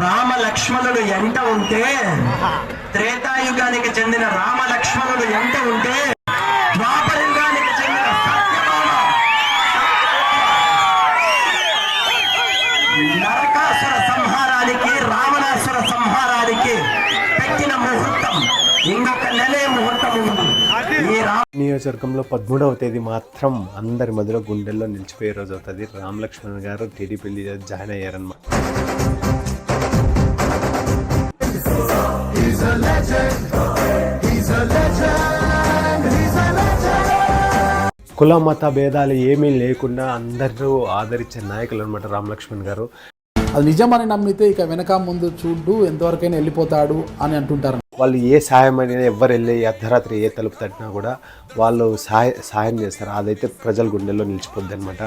రామ లక్ష్మణుడు ఎంత ఉంటే త్రేతాయుగానికి చెందిన రామ లక్ష్మణుడు ఎంత ఉంటే ద్వాపరయుగానికి చెందిన సత్యభామ. నరకాసుర సంహారానికి నియోజకవర్గంలో పదమూడవ తేదీ మాత్రం అందరి మధ్యలో గుండెల్లో నిలిచిపోయే రోజు అవుతుంది. రామ్ లక్ష్మణ్ గారు టీడీపీ జాయిన్ అయ్యారన్నమాట. కుల మత భేదాలు ఏమీ లేకుండా అందరూ ఆదరించే నాయకులు అనమాట రామ్ లక్ష్మణ్ గారు. అది నిజమని నమ్మితే ఇక వెనక ముందు చూడు ఎంతవరకైనా వెళ్ళిపోతాడు అని అంటుంటారు. వాళ్ళు ఏ సహాయం అయినా ఎవరు వెళ్ళి అర్ధరాత్రి ఏ తలుపు తట్టినా కూడా వాళ్ళు సహాయ సహాయం చేస్తారు. అదైతే ప్రజల గుండెల్లో నిలిచిపోద్ది అనమాట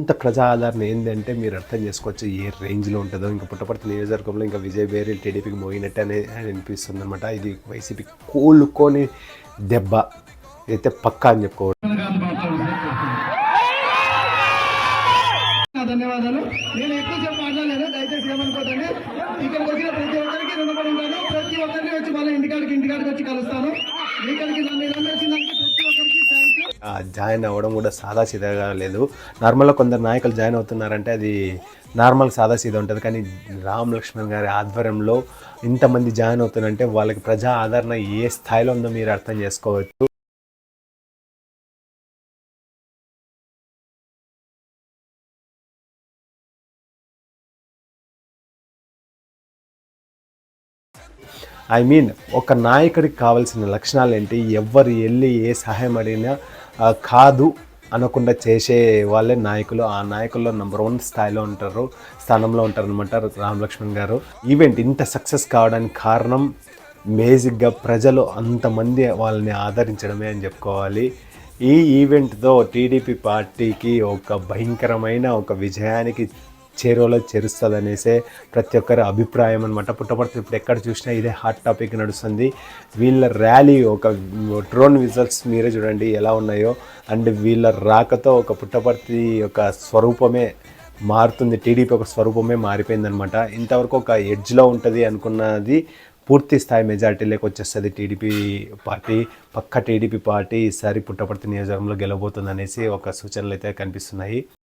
ఇంత ప్రజా ఆదరణ ఏంటంటే మీరు అర్థం చేసుకోవచ్చు ఏ రేంజ్లో ఉంటుందో. ఇంకా పుట్టపర్తి నియోజకవర్గంలో ఇంకా విజయ్ బేరీ టీడీపీకి మోయినట్టు అనే అనిపిస్తుంది అనమాట ఇది వైసీపీ కోలుకొని దెబ్బ. అయితే పక్కా అని చెప్పుకోవచ్చు. ధన్యవాదాలు. నేను ఎక్కువ సేపు మాట్లాడలేదు దయచేసి ఏమనుకోదండి ఇక్కడికి వచ్చిన ప్రతి ఒక్కరికి రుణపడి ఉంటాను ప్రతి ఒక్కరిని వచ్చి మళ్ళీ ఇంటికాడికి ఇంటికాడికి వచ్చి కలుస్తాను. ఇక్కడికి నన్ను ఇలా వచ్చిందానికి ప్రతి ఒక్కరికి థ్యాంక్ యూ జాయిన్ అవ్వడం కూడా సాదా సీదాగా లేదు. నార్మల్గా కొందరు నాయకులు జాయిన్ అవుతున్నారంటే అది నార్మల్ సాదా సీదా ఉంటుంది. కానీ రామ్ లక్ష్మణ్ గారి ఆధ్వర్యంలో ఇంతమంది జాయిన్ అవుతున్నారంటే వాళ్ళకి ప్రజా ఆదరణ ఏ స్థాయిలో ఉందో మీరు అర్థం చేసుకోవచ్చు. ఐ మీన్ ఒక నాయకుడికి కావాల్సిన లక్షణాలు ఏంటి? ఎవరు వెళ్ళి ఏ సహాయం అడిగినా కాదు అనకుండా చేసే వాళ్ళే నాయకులు. ఆ నాయకుల్లో నెంబర్ వన్ స్థాయిలో ఉంటారు స్థానంలో ఉంటారు అనమాట రామ్ లక్ష్మణ్ గారు. ఈవెంట్ ఇంత సక్సెస్ కావడానికి కారణం బేసిక్గా ప్రజలు అంతమంది వాళ్ళని ఆదరించడమే అని చెప్పుకోవాలి. ఈ ఈవెంట్తో టీడీపీ పార్టీకి ఒక భయంకరమైన ఒక విజయానికి చేరువలో చేరుస్తుంది అనేసే ప్రతి ఒక్కరి అభిప్రాయం అనమాట పుట్టపర్తి ఇప్పుడు ఎక్కడ చూసినా ఇదే హాట్ టాపిక్ నడుస్తుంది. వీళ్ళ ర్యాలీ ఒక డ్రోన్ విజువల్స్ మీరే చూడండి ఎలా ఉన్నాయో. అండ్ వీళ్ళ రాకతో ఒక పుట్టపర్తి యొక్క స్వరూపమే మారుతుంది. టీడీపీ ఒక స్వరూపమే మారిపోయిందనమాట ఇంతవరకు ఒక ఎడ్జ్లో ఉంటుంది అనుకున్నది పూర్తి స్థాయి మెజార్టీలోకి వచ్చేస్తుంది టీడీపీ పార్టీ. పక్క టీడీపీ పార్టీ ఈసారి పుట్టపర్తి నియోజకవర్గంలో గెలవబోతుంది అనేసి ఒక సూచనలు అయితే కనిపిస్తున్నాయి.